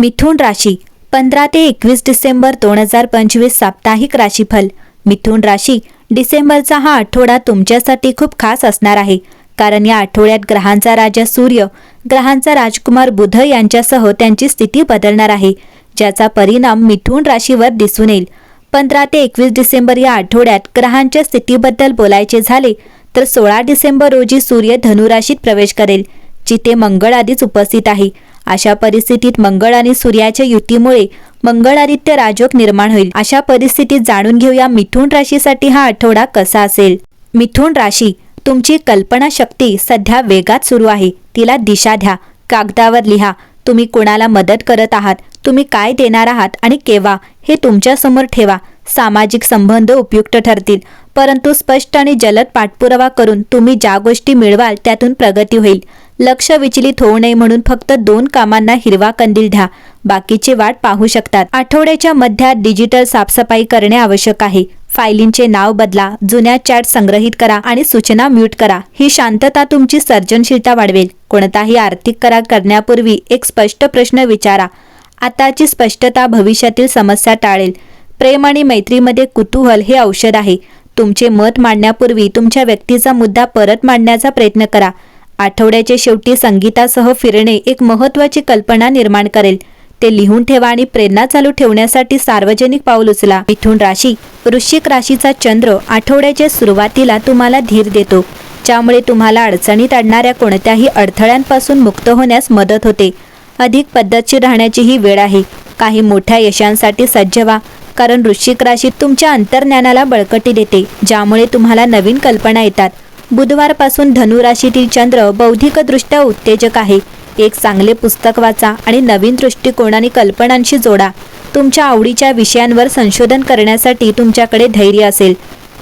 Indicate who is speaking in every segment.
Speaker 1: मिथुन राशी पंधरा ते एकवीस डिसेंबर दोन हजार पंचवीस साप्ताहिक राशीफल. मिथुन राशी डिसेंबरचा हा आठवडा तुमच्यासाठी खूप खास असणार आहे. कारण या आठवड्यात ग्रहांचा राजा सूर्य ग्रहांचा राजकुमार बुध यांच्यासह त्यांची स्थिती बदलणार आहे ज्याचा परिणाम मिथुन राशीवर दिसून येईल. पंधरा ते एकवीस डिसेंबर या आठवड्यात ग्रहांच्या स्थितीबद्दल बोलायचे झाले तर सोळा डिसेंबर रोजी सूर्य धनुराशीत प्रवेश करेल जिथे मंगळ आधीच उपस्थित आहे. अशा परिस्थितीत मंगळ आणि सूर्याच्या युतीमुळे मंगळादित्य राजयोग निर्माण होईल. अशा परिस्थितीत जाणून घेऊया मिथुन राशीसाठी हा आठवडा कसा असेल. मिथुन राशी तुमची कल्पनाशक्ती सध्या वेगात सुरू आहे. तिला दिशा द्या कागदावर लिहा. तुम्ही कोणाला मदत करत आहात? तुम्ही काय देणार आहात आणि केव्हा? हे तुमच्यासमोर ठेवा. सामाजिक संबंध उपयुक्त ठरतील. परंतु स्पष्ट आणि जलद पाठपुरावा करून तुम्ही ज्या गोष्टी मिळवाल त्यातून प्रगती होईल. लक्ष विचलित होऊ नये म्हणून फक्त दोन कामांना हिरवा कंदील द्या बाकीची वाट पाहू शकतात. आठवड्याच्या मध्यात डिजिटल साफसफाई करणे आवश्यक आहे. फायलींचे नाव बदला जुन्या चॅट संग्रहित करा आणि सूचना म्यूट करा. ही शांतता तुमची सर्जनशीलता वाढवेल. कोणताही आर्थिक करार करण्यापूर्वी एक स्पष्ट प्रश्न विचारा. आताची स्पष्टता भविष्यातील समस्या टाळेल. प्रेम आणि मैत्रीमध्ये कुतूहल हे औषध आहे. तुमचे मत मांडण्यापूर्वी तुमच्या व्यक्तीचा मुद्दा परत मांडण्याचा प्रयत्न करा. आठवड्याच्या शेवटी संगीतासह फिरणे एक महत्त्वाची कल्पना निर्माण करेल. ते लिहून ठेवा आणि प्रेरणा चालू ठेवण्यासाठी सार्वजनिक पाऊल उचला. मिथुन राशी वृश्चिक राशीचा चंद्र आठवड्याच्या सुरुवातीला तुम्हाला धीर देतो ज्यामुळे तुम्हाला अडचणीत आणणाऱ्या कोणत्याही अडथळ्यांपासून मुक्त होण्यास मदत होते. अधिक पद्धतशीर राहण्याची ही वेळ आहे. काही मोठ्या यशांसाठी सज्ज व्हा कारण वृश्चिक राशी तुमच्या अंतर्ज्ञानाला बळकटी देते ज्यामुळे तुम्हाला नवीन कल्पना येतात. बुधवारपासून धनुराशीतील चंद्र बौद्धिकदृष्ट्या उत्तेजक आहे. एक चांगले पुस्तक वाचा आणि नवीन दृष्टिकोन आणि कल्पनांशी जोडा. तुमच्या आवडीच्या विषयांवर संशोधन करण्यासाठी तुमच्याकडे धैर्य असेल.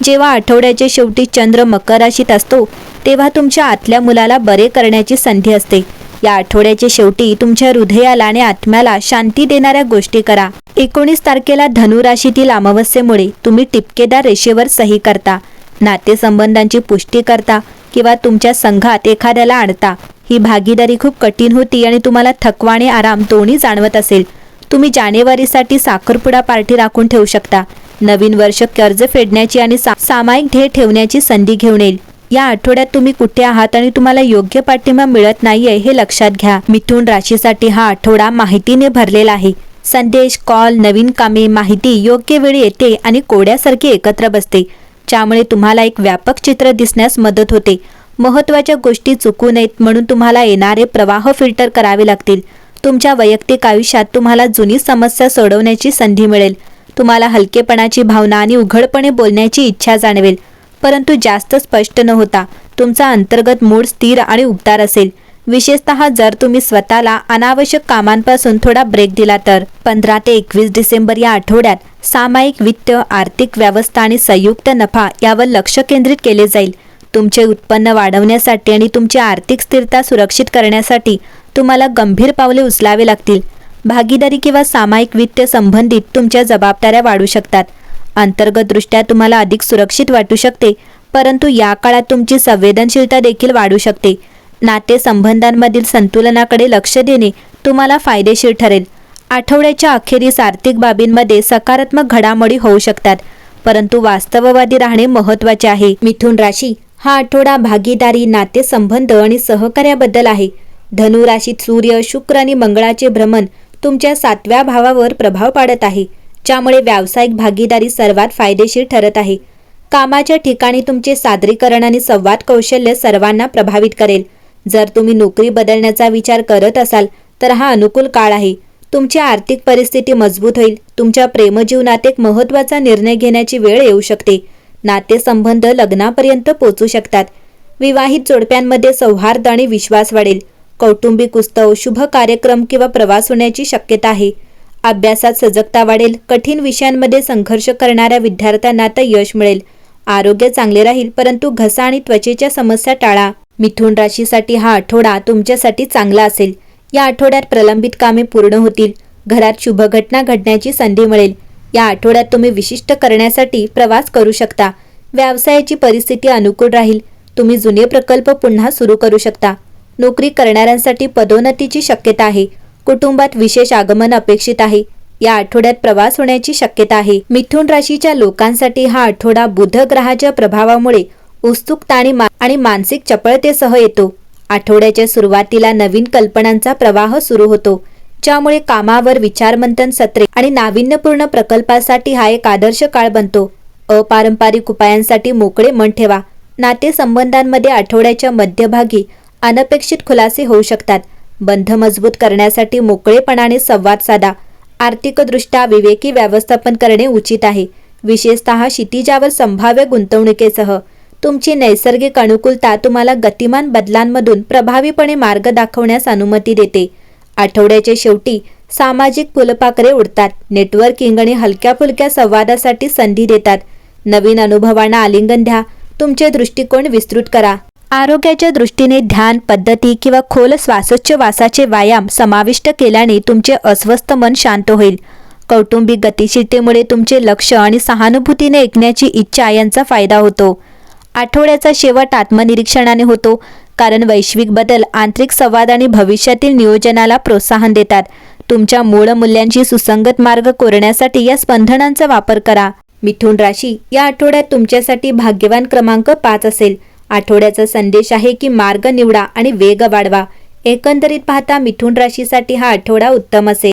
Speaker 1: जेव्हा आठवड्याच्या शेवटी चंद्र मकर राशीत असतो तेव्हा तुमच्या आतल्या मुलाला बरे करण्याची संधी असते. या आठवड्याच्या शेवटी तुमच्या हृदयाला आणि आत्म्याला शांती देणाऱ्या गोष्टी करा. एकोणीस तारखेला धनुराशीतील अमावस्येमुळे तुम्ही टिपकेदार रेषेवर सही करता. नातेसंबंधांची पुष्टी करता किंवा तुमच्या संघात एखाद्याला आणता ही भागीदारी खूप कठीण होती आणि तुम्हाला थकवा आणि आराम दोन्ही जाणवत असेल. तुम्ही जानेवारीसाठी साखरपुडा पार्टी राखून ठेवू शकता. नवीन वर्ष कर्ज फेडण्याची आणि सा- सामायिक ध्येय ठेवण्याची संधी घेऊन येईल. या आठवड्यात तुम्ही कुठे आहात आणि तुम्हाला योग्य पाठिंबा मिळत नाहीये हे लक्षात घ्या. मिथुन राशीसाठी हा आठवडा माहितीने भरलेला आहे. संदेश कॉल नवीन कामे माहिती योग्य वेळी येते आणि कोड्यासारखी एकत्र बसते. ज्यामुळे तुम्हाला एक व्यापक चित्र दिसण्यास मदत होते. महत्त्वाच्या गोष्टी चुकू नयेत म्हणून तुम्हाला येणारे प्रवाह फिल्टर करावे लागतील. तुमच्या वैयक्तिक आयुष्यात तुम्हाला जुनी समस्या सोडवण्याची संधी मिळेल. तुम्हाला हलकेपणाची भावना आणि उघडपणे बोलण्याची इच्छा जाणवेल. परंतु जास्त स्पष्ट न होता तुमचा अंतर्गत मूड स्थिर आणि उबदार असेल. विशेषतः जर तुम्ही स्वतःला अनावश्यक कामांपासून थोडा ब्रेक दिला तर पंधरा ते एकवीस डिसेंबर या आठवड्यात सामायिक वित्त आर्थिक व्यवस्था आणि संयुक्त नफा यावर लक्ष केंद्रित केले जाईल. तुमचे उत्पन्न वाढवण्यासाठी आणि तुमची आर्थिक स्थिरता सुरक्षित करण्यासाठी तुम्हाला गंभीर पावले उचलावे लागतील. भागीदारी किंवा सामायिक वित्त संबंधित तुमच्या जबाबदाऱ्या वाढू शकतात. अंतर्गतदृष्ट्या तुम्हाला अधिक सुरक्षित वाटू शकते परंतु या काळात तुमची संवेदनशीलता देखील वाढू शकते. नातेसंबंधांमधील संतुलनाकडे लक्ष देणे तुम्हाला फायदेशीर ठरेल. आठवड्याच्या अखेरीस आर्थिक बाबींमध्ये सकारात्मक घडामोडी होऊ शकतात परंतु वास्तववादी राहणे महत्त्वाचे आहे. मिथुन राशी हा आठवडा भागीदारी नातेसंबंध आणि सहकार्याबद्दल आहे. धनु राशीत सूर्य शुक्र आणि मंगळाचे भ्रमण तुमच्या सातव्या भावावर प्रभाव पाडत आहे ज्यामुळे व्यावसायिक भागीदारी सर्वात फायदेशीर ठरत आहे. कामाच्या ठिकाणी तुमचे सादरीकरण आणि संवाद कौशल्य सर्वांना प्रभावित करेल. जर तुम्ही नोकरी बदलण्याचा विचार करत असाल तर हा अनुकूल काळ आहे. तुमची आर्थिक परिस्थिती मजबूत होईल. तुमच्या प्रेमजीवनात एक महत्त्वाचा निर्णय घेण्याची वेळ येऊ शकते. नातेसंबंध लग्नापर्यंत पोचू शकतात. विवाहित जोडप्यांमध्ये सौहार्द आणि विश्वास वाढेल. कौटुंबिक उत्सव शुभ कार्यक्रम किंवा प्रवास होण्याची शक्यता आहे. अभ्यासात सजगता वाढेल. कठीण विषयांमध्ये संघर्ष करणाऱ्या विद्यार्थ्यांना तर यश मिळेल. आरोग्य चांगले राहील परंतु घसा आणि त्वचेच्या समस्या टाळा. मिथुन राशीसाठी हा आठवडा तुमच्यासाठी चांगला असेल. या आठवड्यात प्रलंबित कामे पूर्ण होतील. घरात शुभ घटना घडण्याची संधी मिळेल. या आठवड्यात तुम्ही विशिष्ट करण्यासाठी प्रवास करू शकता. व्यवसायाची परिस्थिती अनुकूल राहील. तुम्ही जुने प्रकल्प पुन्हा सुरू करू शकता. नोकरी करणाऱ्यांसाठी पदोन्नतीची शक्यता आहे. कुटुंबात विशेष आगमन अपेक्षित आहे. या आठवड्यात प्रवास होण्याची शक्यता आहे. मिथुन राशीच्या लोकांसाठी हा आठवडा बुध ग्रहाच्या प्रभावामुळे उत्सुकता आणि मा- आणि मानसिक चपळतेसह येतो. आठवड्याच्या सुरुवातीला नवीन कल्पनांचा प्रवाह सुरू होतो ज्यामुळे कामावर विचारमंथन सत्रे आणि नाविन्यपूर्ण प्रकल्पासाठी हा एक आदर्श काळ बनतो. अपारंपरिक उपायांसाठी मोकळे मन ठेवा. नातेसंबंधांमध्ये आठवड्याच्या मध्यभागी अनपेक्षित खुलासे होऊ शकतात. बंध मजबूत करण्यासाठी मोकळेपणाने संवाद साधा. आर्थिकदृष्ट्या विवेकी व्यवस्थापन करणे उचित आहे. विशेषतः क्षितिजावर संभाव्य गुंतवणुकीसह. तुमची नैसर्गिक अनुकूलता तुम्हाला गतिमान बदलांमधून प्रभावीपणे मार्ग दाखवण्यास अनुमती देते. आठवड्याच्या शेवटी सामाजिक फुलपाखरे उडतात. नेटवर्किंग आणि हलक्या फुलक्या संवादासाठी संधी देतात. नवीन अनुभवांना आलिंगन द्या. तुमचे दृष्टिकोन विस्तृत करा. आरोग्याच्या दृष्टीने ध्यान पद्धती किंवा खोल श्वासोच्छवासाचे व्यायाम समाविष्ट केल्याने तुमचे अस्वस्थ मन शांत होईल. कौटुंबिक गतिशीलतेमुळे तुमचे लक्ष आणि सहानुभूतीने ऐकण्याची इच्छा यांचा फायदा होतो. आठवड्याचा शेवट आत्मनिरीक्षणाने होतो. कारण वैश्विक बदल आंतरिक संवाद आणि भविष्यातील नियोजनाला प्रोत्साहन देतात. तुमच्या मूळ मूल्यांशी सुसंगत मार्ग कोरण्यासाठी या स्पंदनांचा वापर करा. मिथुन राशी या आठवड्यात तुमच्यासाठी भाग्यवान क्रमांक पाच असेल. आठवड्याचा संदेश आहे की मार्ग निवडा आणि वेग वाढवा. एकंदरीत पाहता मिथुन राशीसाठी हा आठवडा उत्तम असेल.